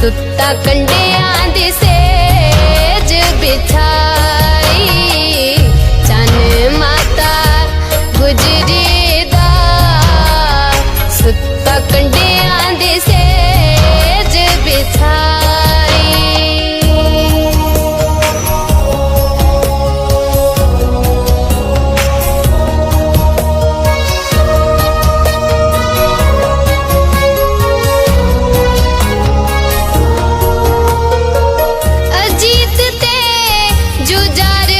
ਸੁੱਤਾ ਕੰਡਿਆਂ ਦੀ ਸੇਜ ਬਿਠਾ